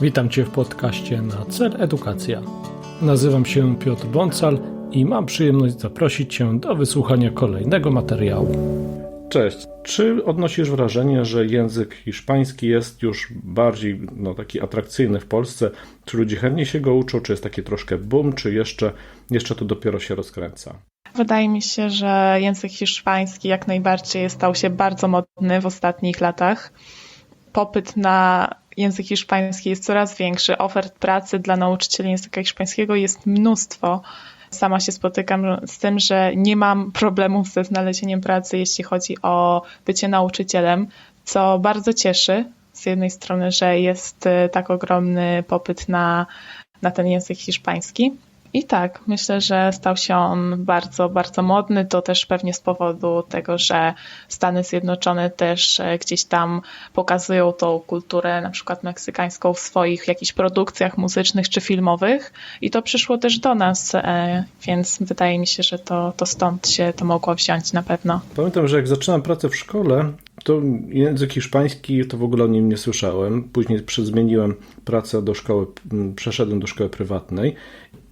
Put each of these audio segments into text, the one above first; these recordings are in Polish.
Witam Cię w podcaście na Cel Edukacja. Nazywam się Piotr Bącal i mam przyjemność zaprosić Cię do wysłuchania kolejnego materiału. Cześć. Czy odnosisz wrażenie, że język hiszpański jest już bardziej no, taki atrakcyjny w Polsce? Czy ludzie chętnie się go uczą? Czy jest taki troszkę boom? Czy jeszcze, jeszcze to dopiero się rozkręca? Wydaje mi się, że język hiszpański jak najbardziej stał się bardzo modny w ostatnich latach. Popyt na język hiszpański jest coraz większy. Ofert pracy dla nauczycieli języka hiszpańskiego jest mnóstwo. Sama się spotykam z tym, że nie mam problemów ze znalezieniem pracy, jeśli chodzi o bycie nauczycielem, co bardzo cieszy. Z jednej strony, że jest e, tak ogromny popyt na, na ten język hiszpański. I tak, myślę, że stał się on bardzo, bardzo modny. To też pewnie z powodu tego, że Stany Zjednoczone też e, gdzieś tam pokazują tą kulturę, na przykład meksykańską, w swoich jakichś produkcjach muzycznych czy filmowych. I to przyszło też do nas, e, więc wydaje mi się, że to, to stąd się to mogło wziąć na pewno. Pamiętam, że jak zaczynam pracę w szkole, to język hiszpański to w ogóle o nim nie słyszałem. Później zmieniłem pracę do szkoły, przeszedłem do szkoły prywatnej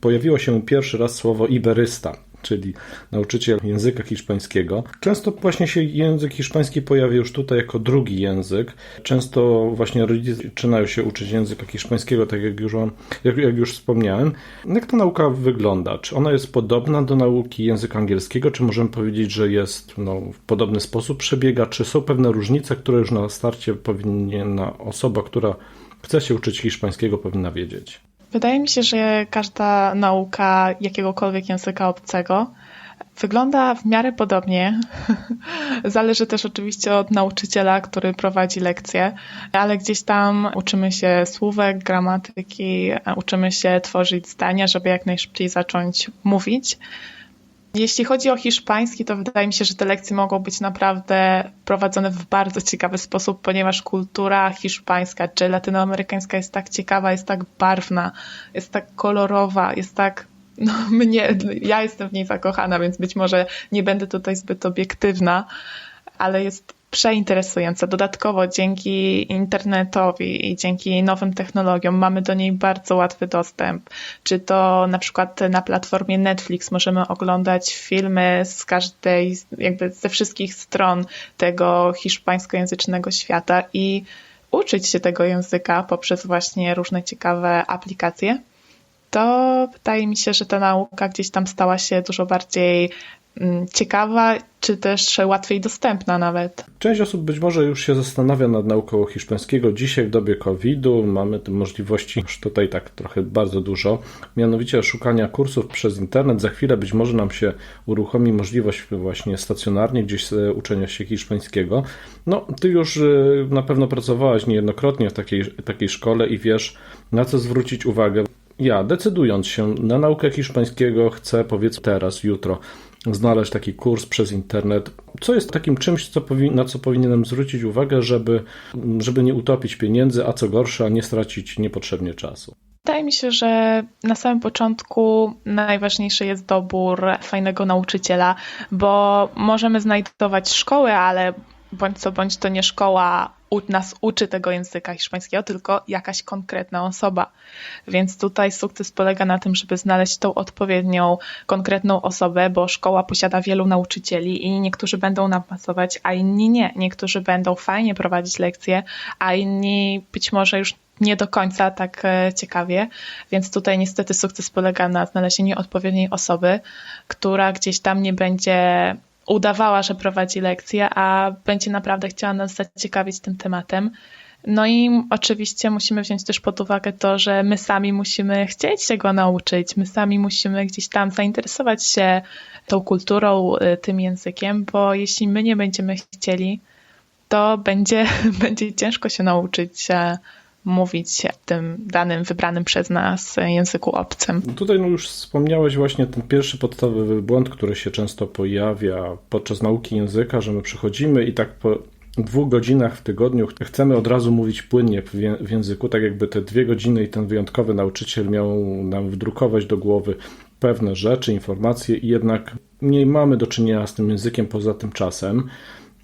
pojawiło się pierwszy raz słowo iberysta, czyli nauczyciel języka hiszpańskiego. Często właśnie się język hiszpański pojawia już tutaj jako drugi język. Często właśnie rodzice zaczynają się uczyć języka hiszpańskiego, tak jak już, jak, jak już wspomniałem. Jak ta nauka wygląda? Czy ona jest podobna do nauki języka angielskiego? Czy możemy powiedzieć, że jest no, w podobny sposób przebiega? Czy są pewne różnice, które już na starcie powinna osoba, która chce się uczyć hiszpańskiego, powinna wiedzieć? Wydaje mi się, że każda nauka jakiegokolwiek języka obcego wygląda w miarę podobnie. Zależy też oczywiście od nauczyciela, który prowadzi lekcje, ale gdzieś tam uczymy się słówek, gramatyki, uczymy się tworzyć zdania, żeby jak najszybciej zacząć mówić. Jeśli chodzi o hiszpański, to wydaje mi się, że te lekcje mogą być naprawdę prowadzone w bardzo ciekawy sposób, ponieważ kultura hiszpańska czy latynoamerykańska jest tak ciekawa, jest tak barwna, jest tak kolorowa, jest tak no mnie, ja jestem w niej zakochana, więc być może nie będę tutaj zbyt obiektywna, ale jest przeinteresująca. Dodatkowo dzięki internetowi i dzięki nowym technologiom mamy do niej bardzo łatwy dostęp. Czy to na przykład na platformie Netflix możemy oglądać filmy z każdej, jakby ze wszystkich stron tego hiszpańskojęzycznego świata i uczyć się tego języka poprzez właśnie różne ciekawe aplikacje to wydaje mi się, że ta nauka gdzieś tam stała się dużo bardziej ciekawa, czy też łatwiej dostępna nawet. Część osób być może już się zastanawia nad nauką hiszpańskiego. Dzisiaj w dobie COVID-u mamy te możliwości już tutaj tak trochę bardzo dużo, mianowicie szukania kursów przez internet. Za chwilę być może nam się uruchomi możliwość właśnie stacjonarnie gdzieś uczenia się hiszpańskiego. No, ty już y, na pewno pracowałaś niejednokrotnie w takiej, takiej szkole i wiesz, na co zwrócić uwagę. Ja, decydując się na naukę hiszpańskiego, chcę powiedzmy teraz, jutro znaleźć taki kurs przez internet. Co jest takim czymś, co na co powinienem zwrócić uwagę, żeby, żeby nie utopić pieniędzy, a co gorsza, nie stracić niepotrzebnie czasu? Wydaje mi się, że na samym początku najważniejszy jest dobór fajnego nauczyciela, bo możemy znajdować szkoły, ale bądź co bądź to nie szkoła nas uczy tego języka hiszpańskiego, tylko jakaś konkretna osoba. Więc tutaj sukces polega na tym, żeby znaleźć tą odpowiednią, konkretną osobę, bo szkoła posiada wielu nauczycieli i niektórzy będą nam pasować, a inni nie. Niektórzy będą fajnie prowadzić lekcje, a inni być może już nie do końca tak e, ciekawie, więc tutaj niestety sukces polega na znalezieniu odpowiedniej osoby, która gdzieś tam nie będzie udawała, że prowadzi lekcje, a będzie naprawdę chciała nas zaciekawić tym tematem. No i oczywiście musimy wziąć też pod uwagę to, że my sami musimy chcieć się go nauczyć, my sami musimy gdzieś tam zainteresować się tą kulturą, y, tym językiem, bo jeśli my nie będziemy chcieli, to będzie, będzie ciężko się nauczyć mówić w tym danym, wybranym przez nas języku obcym. Tutaj no już wspomniałeś właśnie ten pierwszy podstawowy błąd, który się często pojawia podczas nauki języka, że my przychodzimy i tak po dwóch godzinach w tygodniu chcemy od razu mówić płynnie w języku, tak jakby te dwie godziny i ten wyjątkowy nauczyciel miał nam wdrukować do głowy pewne rzeczy, informacje i jednak nie mamy do czynienia z tym językiem poza tym czasem.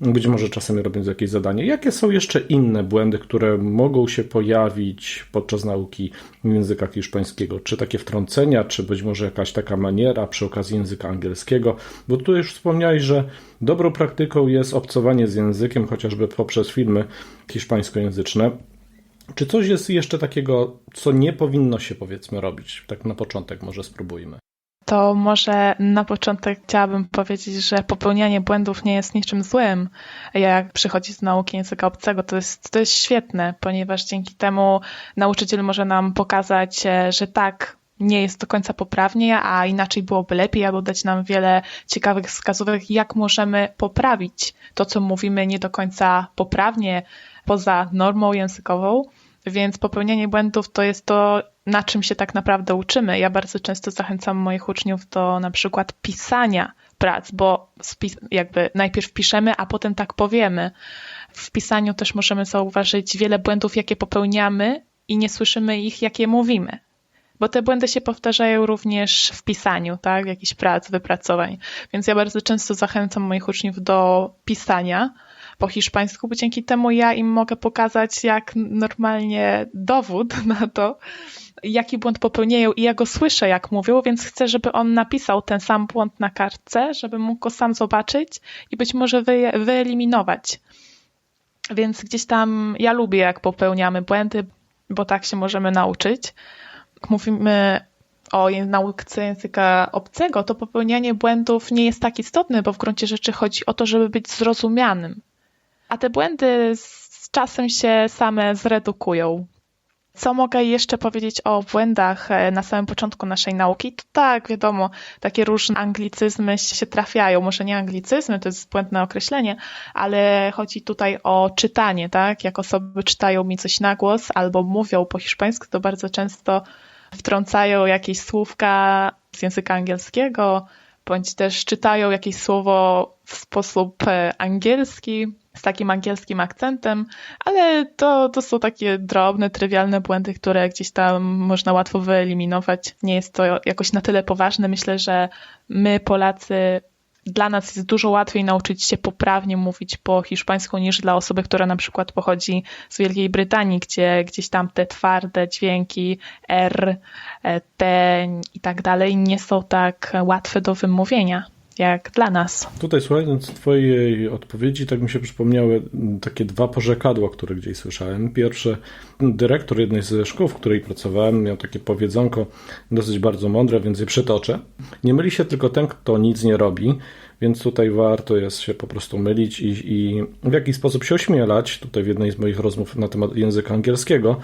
Być może czasami robiąc jakieś zadanie. Jakie są jeszcze inne błędy, które mogą się pojawić podczas nauki języka hiszpańskiego? Czy takie wtrącenia, czy być może jakaś taka maniera przy okazji języka angielskiego? Bo tu już wspomniałeś, że dobrą praktyką jest obcowanie z językiem, chociażby poprzez filmy hiszpańskojęzyczne. Czy coś jest jeszcze takiego, co nie powinno się powiedzmy robić? Tak na początek może spróbujmy. To może na początek chciałabym powiedzieć, że popełnianie błędów nie jest niczym złym, jak przychodzi z nauki języka obcego. To jest, to jest świetne, ponieważ dzięki temu nauczyciel może nam pokazać, e, że tak, nie jest do końca poprawnie, a inaczej byłoby lepiej, albo dać nam wiele ciekawych wskazówek, jak możemy poprawić to, co mówimy nie do końca poprawnie, poza normą językową. Więc popełnianie błędów to jest to, na czym się tak naprawdę uczymy. Ja bardzo często zachęcam moich uczniów do na przykład pisania prac, bo jakby najpierw piszemy, a potem tak powiemy. W pisaniu też możemy zauważyć wiele błędów, jakie popełniamy i nie słyszymy ich, jakie mówimy. Bo te błędy się powtarzają również w pisaniu, tak, jakichś prac, wypracowań. Więc ja bardzo często zachęcam moich uczniów do pisania, po hiszpańsku, bo dzięki temu ja im mogę pokazać, jak normalnie dowód na to, jaki błąd popełniają i ja go słyszę, jak mówią, więc chcę, żeby on napisał ten sam błąd na kartce, żeby mógł go sam zobaczyć i być może wy, wyeliminować. Więc gdzieś tam ja lubię, jak popełniamy błędy, bo tak się możemy nauczyć. Mówimy o nauce języka obcego, to popełnianie błędów nie jest tak istotne, bo w gruncie rzeczy chodzi o to, żeby być zrozumianym a te błędy z czasem się same zredukują. Co mogę jeszcze powiedzieć o błędach e, na samym początku naszej nauki? To tak, wiadomo, takie różne anglicyzmy się trafiają. Może nie anglicyzmy, to jest błędne określenie, ale chodzi tutaj o czytanie, tak? Jak osoby czytają mi coś na głos albo mówią po hiszpańsku, to bardzo często wtrącają jakieś słówka z języka angielskiego, bądź też czytają jakieś słowo w sposób e, angielski, z takim angielskim akcentem, ale to, to są takie drobne, trywialne błędy, które gdzieś tam można łatwo wyeliminować. Nie jest to jakoś na tyle poważne. Myślę, że my, Polacy, dla nas jest dużo łatwiej nauczyć się poprawnie mówić po hiszpańsku niż dla osoby, która na przykład pochodzi z Wielkiej Brytanii, gdzie gdzieś tam te twarde dźwięki R, e, T i tak dalej nie są tak łatwe do wymówienia jak dla nas. Tutaj słuchając Twojej odpowiedzi, tak mi się przypomniały takie dwa porzekadła, które gdzieś słyszałem. Pierwsze, dyrektor jednej ze szkół, w której pracowałem, miał takie powiedzonko dosyć bardzo mądre, więc je przytoczę. Nie myli się tylko ten, kto nic nie robi, więc tutaj warto jest się po prostu mylić i, i w jakiś sposób się ośmielać. Tutaj w jednej z moich rozmów na temat języka angielskiego,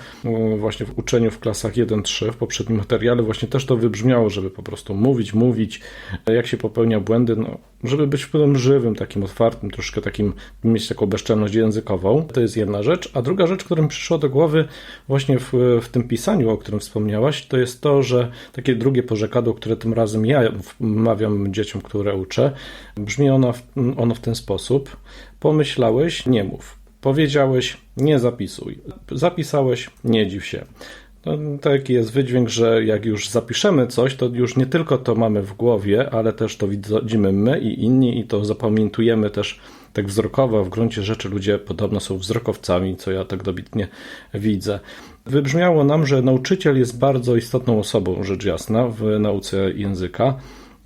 właśnie w uczeniu w klasach 1-3 w poprzednim materiale, właśnie też to wybrzmiało, żeby po prostu mówić, mówić, jak się popełnia błędy, no, żeby być w żywym, takim otwartym, troszkę takim, mieć taką bezczelność językową. To jest jedna rzecz. A druga rzecz, która mi przyszła do głowy właśnie w, w tym pisaniu, o którym wspomniałaś, to jest to, że takie drugie porzekadło, które tym razem ja wmawiam dzieciom, które uczę, Brzmi ona w, ono w ten sposób. Pomyślałeś, nie mów. Powiedziałeś, nie zapisuj. Zapisałeś, nie dziw się. No, taki jest wydźwięk, że jak już zapiszemy coś, to już nie tylko to mamy w głowie, ale też to widzimy my i inni i to zapamiętujemy też tak wzrokowo. W gruncie rzeczy ludzie podobno są wzrokowcami, co ja tak dobitnie widzę. Wybrzmiało nam, że nauczyciel jest bardzo istotną osobą, rzecz jasna, w nauce języka.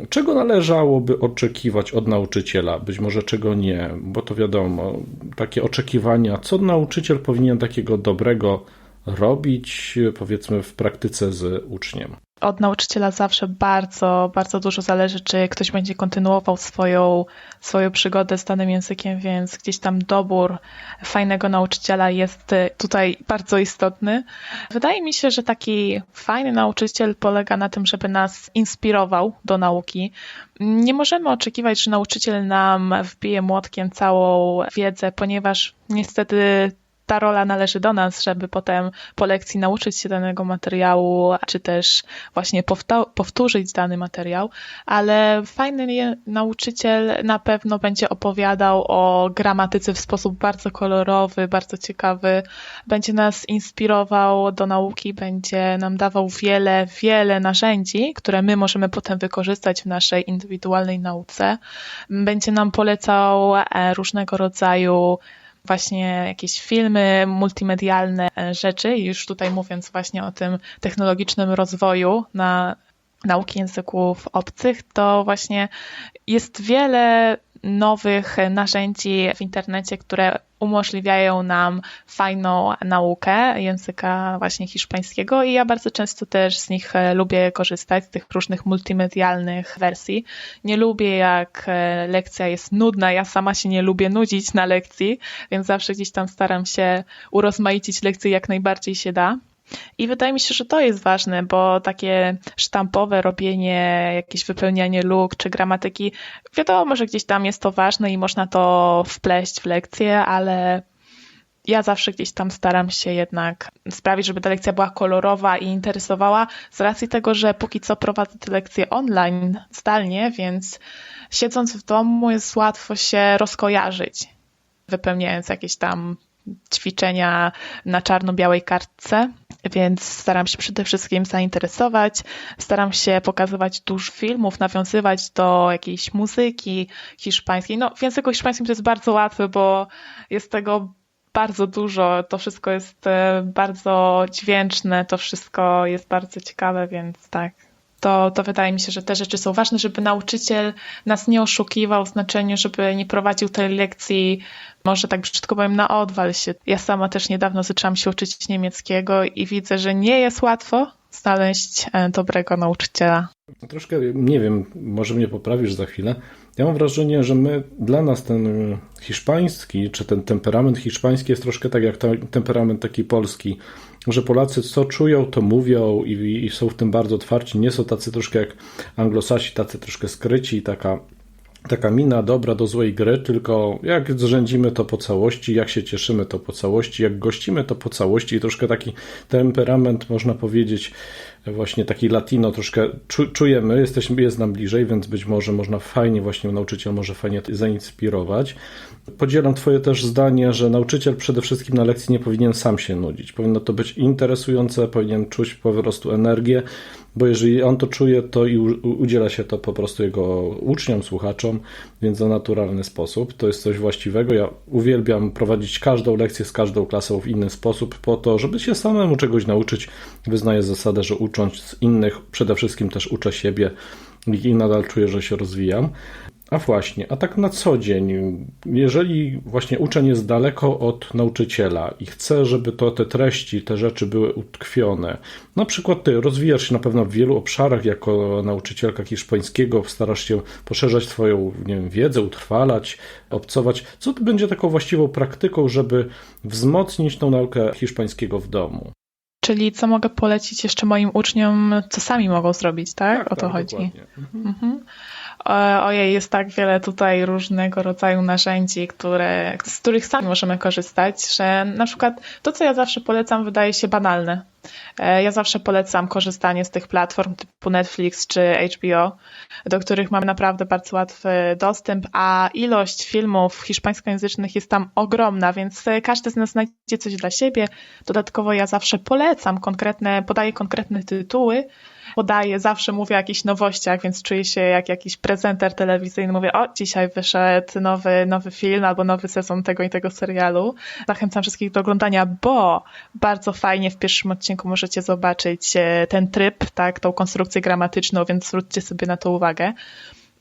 Czego należałoby oczekiwać od nauczyciela? Być może czego nie, bo to wiadomo, takie oczekiwania, co nauczyciel powinien takiego dobrego robić, powiedzmy, w praktyce z uczniem? Od nauczyciela zawsze bardzo, bardzo dużo zależy, czy ktoś będzie kontynuował swoją, swoją przygodę z danym językiem, więc gdzieś tam dobór fajnego nauczyciela jest tutaj bardzo istotny. Wydaje mi się, że taki fajny nauczyciel polega na tym, żeby nas inspirował do nauki. Nie możemy oczekiwać, że nauczyciel nam wbije młotkiem całą wiedzę, ponieważ niestety ta rola należy do nas, żeby potem po lekcji nauczyć się danego materiału, czy też właśnie powtórzyć dany materiał, ale fajny nauczyciel na pewno będzie opowiadał o gramatyce w sposób bardzo kolorowy, bardzo ciekawy, będzie nas inspirował do nauki, będzie nam dawał wiele, wiele narzędzi, które my możemy potem wykorzystać w naszej indywidualnej nauce. Będzie nam polecał e, różnego rodzaju właśnie jakieś filmy, multimedialne e, rzeczy, już tutaj mówiąc właśnie o tym technologicznym rozwoju na nauki języków obcych, to właśnie jest wiele nowych narzędzi w internecie, które umożliwiają nam fajną naukę języka właśnie hiszpańskiego i ja bardzo często też z nich e, lubię korzystać, z tych różnych multimedialnych wersji. Nie lubię jak e, lekcja jest nudna, ja sama się nie lubię nudzić na lekcji, więc zawsze gdzieś tam staram się urozmaicić lekcje jak najbardziej się da. I wydaje mi się, że to jest ważne, bo takie sztampowe robienie, jakieś wypełnianie luk czy gramatyki, wiadomo, że gdzieś tam jest to ważne i można to wpleść w lekcję, ale ja zawsze gdzieś tam staram się jednak sprawić, żeby ta lekcja była kolorowa i interesowała, z racji tego, że póki co prowadzę te lekcje online, zdalnie, więc siedząc w domu jest łatwo się rozkojarzyć, wypełniając jakieś tam ćwiczenia na czarno-białej kartce, więc staram się przede wszystkim zainteresować, staram się pokazywać dużo filmów, nawiązywać do jakiejś muzyki hiszpańskiej. No, w języku hiszpańskim to jest bardzo łatwe, bo jest tego bardzo dużo, to wszystko jest e, bardzo dźwięczne, to wszystko jest bardzo ciekawe, więc tak to, to wydaje mi się, że te rzeczy są ważne, żeby nauczyciel nas nie oszukiwał w znaczeniu, żeby nie prowadził tej lekcji, może tak brzydko powiem, na odwal się. Ja sama też niedawno zaczęłam się uczyć niemieckiego i widzę, że nie jest łatwo znaleźć e, dobrego nauczyciela. Troszkę, nie wiem, może mnie poprawisz za chwilę. Ja mam wrażenie, że my, dla nas ten hiszpański, czy ten temperament hiszpański jest troszkę tak jak ten temperament taki polski że Polacy co czują, to mówią i, i, są w tym bardzo otwarci. Nie są tacy troszkę jak anglosasi, tacy troszkę skryci, taka, taka mina dobra do złej gry, tylko jak zrzędzimy to po całości, jak się cieszymy to po całości, jak gościmy to po całości i troszkę taki temperament, można powiedzieć, właśnie taki latino troszkę czujemy, jesteśmy, jest nam bliżej, więc być może można fajnie, właśnie nauczyciel może fajnie zainspirować. Podzielam Twoje też zdanie, że nauczyciel przede wszystkim na lekcji nie powinien sam się nudzić. Powinno to być interesujące, powinien czuć po prostu energię, bo jeżeli on to czuje, to i udziela się to po prostu jego uczniom, słuchaczom, więc w naturalny sposób. To jest coś właściwego. Ja uwielbiam prowadzić każdą lekcję z każdą klasą w inny sposób, po to, żeby się samemu czegoś nauczyć. Wyznaję zasadę, że ucząc innych, przede wszystkim też uczę siebie i nadal czuję, że się rozwijam. A właśnie, a tak na co dzień, jeżeli właśnie uczeń jest daleko od nauczyciela i chce, żeby to te treści, te rzeczy były utkwione, na przykład ty rozwijasz się na pewno w wielu obszarach jako nauczycielka hiszpańskiego, starasz się poszerzać swoją nie wiem, wiedzę, utrwalać, obcować. Co będzie taką właściwą praktyką, żeby wzmocnić tą naukę hiszpańskiego w domu? Czyli co mogę polecić jeszcze moim uczniom, co sami mogą zrobić, tak? tak o to tak, chodzi. Mhm. Mhm. Ojej, jest tak wiele tutaj różnego rodzaju narzędzi, które, z których sami możemy korzystać, że na przykład to, co ja zawsze polecam, wydaje się banalne. E, ja zawsze polecam korzystanie z tych platform typu Netflix czy HBO, do których mamy naprawdę bardzo łatwy dostęp, a ilość filmów hiszpańskojęzycznych jest tam ogromna, więc każdy z nas znajdzie coś dla siebie. Dodatkowo ja zawsze polecam konkretne, podaję konkretne tytuły, podaję, zawsze mówię o jakichś nowościach, więc czuję się jak jakiś prezenter telewizyjny. Mówię, o, dzisiaj wyszedł nowy, nowy film albo nowy sezon tego i tego serialu. Zachęcam wszystkich do oglądania, bo bardzo fajnie w pierwszym odcinku możecie zobaczyć e, ten tryb, tak, tą konstrukcję gramatyczną, więc zwróćcie sobie na to uwagę.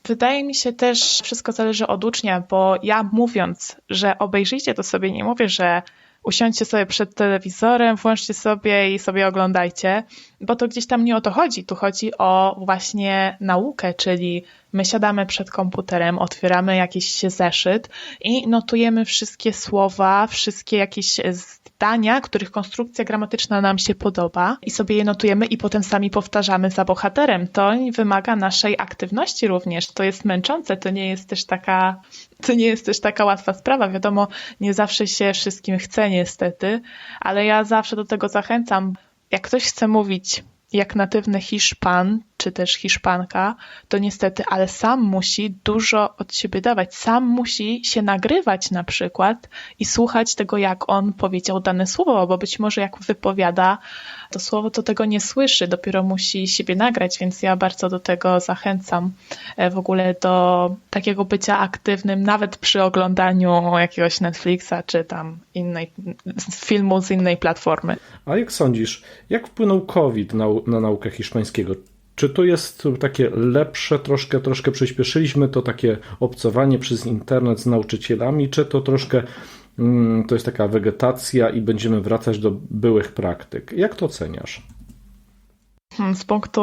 Wydaje mi się też, wszystko zależy od ucznia, bo ja mówiąc, że obejrzyjcie to sobie, nie mówię, że usiądźcie sobie przed telewizorem, włączcie sobie i sobie oglądajcie, bo to gdzieś tam nie o to chodzi. Tu chodzi o właśnie naukę, czyli My siadamy przed komputerem, otwieramy jakiś zeszyt i notujemy wszystkie słowa, wszystkie jakieś zdania, których konstrukcja gramatyczna nam się podoba i sobie je notujemy i potem sami powtarzamy za bohaterem. To wymaga naszej aktywności również. To jest męczące, to nie jest też taka, to nie jest też taka łatwa sprawa. Wiadomo, nie zawsze się wszystkim chce niestety, ale ja zawsze do tego zachęcam. Jak ktoś chce mówić jak natywny Hiszpan, czy też Hiszpanka, to niestety, ale sam musi dużo od siebie dawać. Sam musi się nagrywać na przykład i słuchać tego, jak on powiedział dane słowo, bo być może jak wypowiada to słowo, to tego nie słyszy, dopiero musi siebie nagrać, więc ja bardzo do tego zachęcam e, w ogóle do takiego bycia aktywnym, nawet przy oglądaniu jakiegoś Netflixa, czy tam innej filmu z innej platformy. A jak sądzisz, jak wpłynął COVID na, na naukę hiszpańskiego? Czy to jest takie lepsze, troszkę, troszkę przyspieszyliśmy to takie obcowanie przez internet z nauczycielami, czy to troszkę mm, to jest taka wegetacja i będziemy wracać do byłych praktyk? Jak to oceniasz? Hmm, z punktu,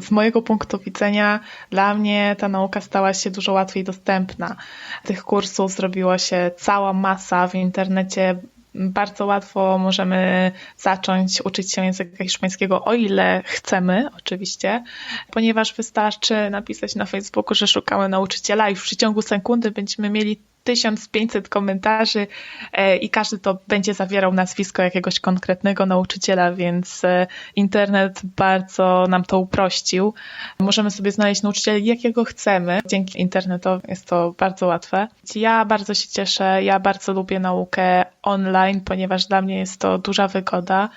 z mojego punktu widzenia, dla mnie ta nauka stała się dużo łatwiej dostępna. Tych kursów zrobiło się cała masa w internecie bardzo łatwo możemy zacząć uczyć się języka hiszpańskiego, o ile chcemy, oczywiście, ponieważ wystarczy napisać na Facebooku, że szukamy nauczyciela i w przeciągu sekundy będziemy mieli 1500 komentarzy e, i każdy to będzie zawierał nazwisko jakiegoś konkretnego nauczyciela, więc e, internet bardzo nam to uprościł. Możemy sobie znaleźć nauczyciela jakiego chcemy. Dzięki internetowi jest to bardzo łatwe. Ja bardzo się cieszę, ja bardzo lubię naukę online, ponieważ dla mnie jest to duża wygoda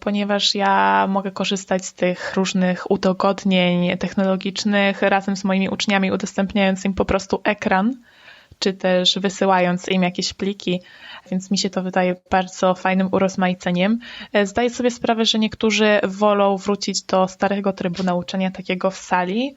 ponieważ ja mogę korzystać z tych różnych udogodnień technologicznych razem z moimi uczniami, udostępniając im po prostu ekran czy też wysyłając im jakieś pliki, więc mi się to wydaje bardzo fajnym urozmaiceniem. E, zdaję sobie sprawę, że niektórzy wolą wrócić do starego trybu nauczania takiego w sali,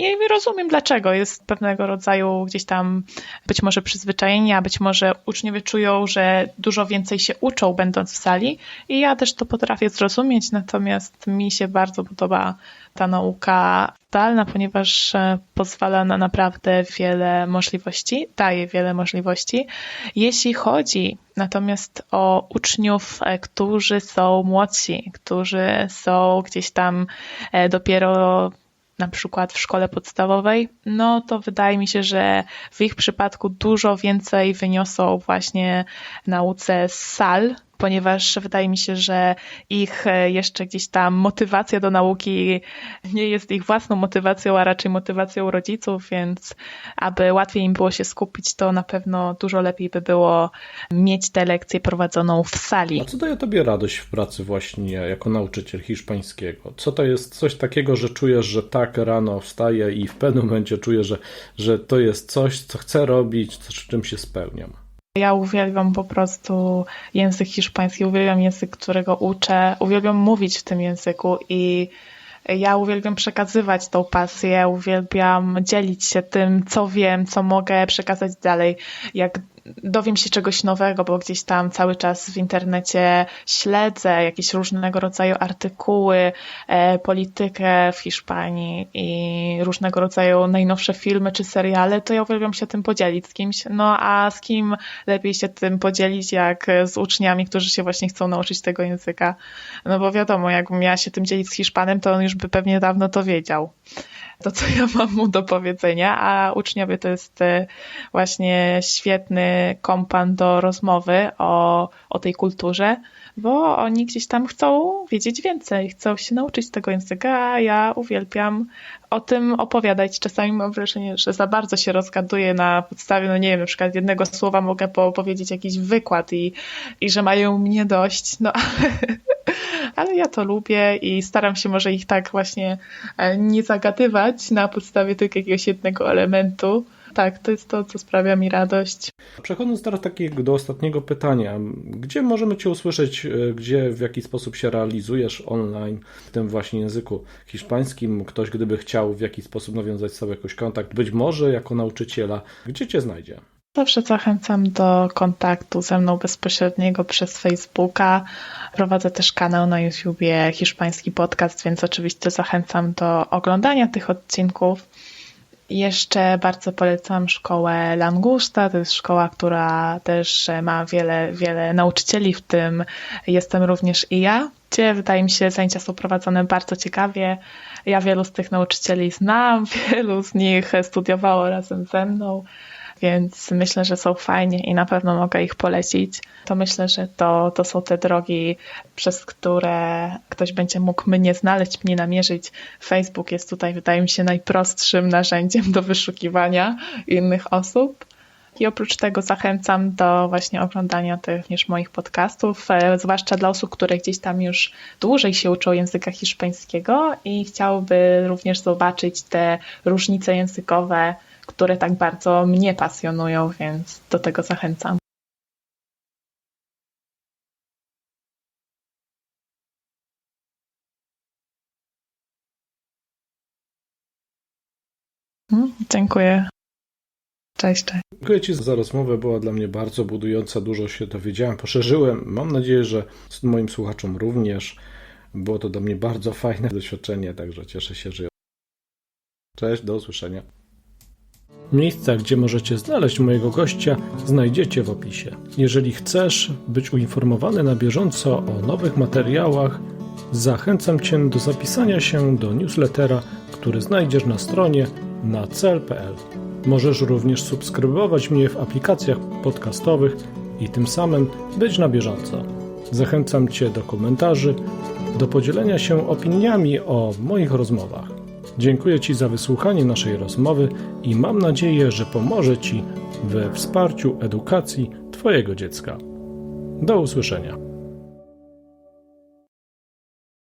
i rozumiem dlaczego. Jest pewnego rodzaju gdzieś tam być może przyzwyczajenia, być może uczniowie czują, że dużo więcej się uczą będąc w sali i ja też to potrafię zrozumieć, natomiast mi się bardzo podoba ta nauka zdalna, ponieważ e, pozwala na naprawdę wiele możliwości, daje wiele możliwości. Jeśli chodzi natomiast o uczniów, e, którzy są młodsi, którzy są gdzieś tam e, dopiero na przykład w szkole podstawowej, no to wydaje mi się, że w ich przypadku dużo więcej wyniosą właśnie nauce z sal, ponieważ wydaje mi się, że ich e, jeszcze gdzieś tam motywacja do nauki nie jest ich własną motywacją, a raczej motywacją rodziców, więc aby łatwiej im było się skupić, to na pewno dużo lepiej by było mieć tę lekcję prowadzoną w sali. A co daje tobie radość w pracy właśnie jako nauczyciel hiszpańskiego? Co to jest coś takiego, że czujesz, że tak rano wstaję i w pewnym momencie czuję, że, że to jest coś, co chcę robić, z czym się spełniam? Ja uwielbiam po prostu język hiszpański, uwielbiam język, którego uczę, uwielbiam mówić w tym języku i ja uwielbiam przekazywać tą pasję, uwielbiam dzielić się tym, co wiem, co mogę przekazać dalej. Jak dowiem się czegoś nowego, bo gdzieś tam cały czas w internecie śledzę jakieś różnego rodzaju artykuły, e, politykę w Hiszpanii i różnego rodzaju najnowsze filmy czy seriale, to ja uwielbiam się tym podzielić z kimś. No a z kim lepiej się tym podzielić, jak z uczniami, którzy się właśnie chcą nauczyć tego języka. No bo wiadomo, jakbym miała się tym dzielić z Hiszpanem, to on już by pewnie dawno to wiedział to, co ja mam mu do powiedzenia, a uczniowie to jest e, właśnie świetny kompan do rozmowy o, o tej kulturze, bo oni gdzieś tam chcą wiedzieć więcej, chcą się nauczyć tego języka, a ja uwielbiam o tym opowiadać. Czasami mam wrażenie, że za bardzo się rozgaduję na podstawie, no nie wiem, na przykład jednego słowa mogę powiedzieć jakiś wykład i, i że mają mnie dość, no ale, ale ja to lubię i staram się może ich tak właśnie e, nie zagadywać na podstawie tylko jakiegoś jednego elementu. Tak, to jest to, co sprawia mi radość. Przechodząc teraz takiego do ostatniego pytania, gdzie możemy Cię usłyszeć, e, gdzie, w jaki sposób się realizujesz online w tym właśnie języku hiszpańskim? Ktoś, gdyby chciał w jakiś sposób nawiązać z jakiś kontakt, być może jako nauczyciela, gdzie Cię znajdzie? Zawsze zachęcam do kontaktu ze mną bezpośredniego przez Facebooka. Prowadzę też kanał na YouTubie Hiszpański Podcast, więc oczywiście zachęcam do oglądania tych odcinków. Jeszcze bardzo polecam szkołę Langusta. To jest szkoła, która też ma wiele, wiele nauczycieli, w tym jestem również i ja, gdzie wydaje mi się zajęcia są prowadzone bardzo ciekawie. Ja wielu z tych nauczycieli znam, wielu z nich studiowało razem ze mną, więc myślę, że są fajnie i na pewno mogę ich polecić. To myślę, że to, to są te drogi, przez które ktoś będzie mógł mnie znaleźć, mnie namierzyć. Facebook jest tutaj, wydaje mi się, najprostszym narzędziem do wyszukiwania innych osób. I oprócz tego zachęcam do właśnie oglądania tych moich podcastów, e, zwłaszcza dla osób, które gdzieś tam już dłużej się uczą języka hiszpańskiego i chciałyby również zobaczyć te różnice językowe, które tak bardzo mnie pasjonują, więc do tego zachęcam. Mm, Dziękuję. Cześć, cześć. Dziękuję Ci za rozmowę, była dla mnie bardzo budująca, dużo się dowiedziałem, poszerzyłem. Mam nadzieję, że moim słuchaczom również. Było to dla mnie bardzo fajne doświadczenie, także cieszę się, że. Cześć, do usłyszenia. Miejsca, gdzie możecie znaleźć mojego gościa, znajdziecie w opisie. Jeżeli chcesz być uinformowany na bieżąco o nowych materiałach, zachęcam Cię do zapisania się do newslettera, który znajdziesz na stronie na cel.pl. Możesz również subskrybować mnie w aplikacjach podcastowych i tym samym być na bieżąco. Zachęcam Cię do komentarzy, do podzielenia się opiniami o moich rozmowach. Dziękuję Ci za wysłuchanie naszej rozmowy i mam nadzieję, że pomoże Ci we wsparciu edukacji Twojego dziecka. Do usłyszenia.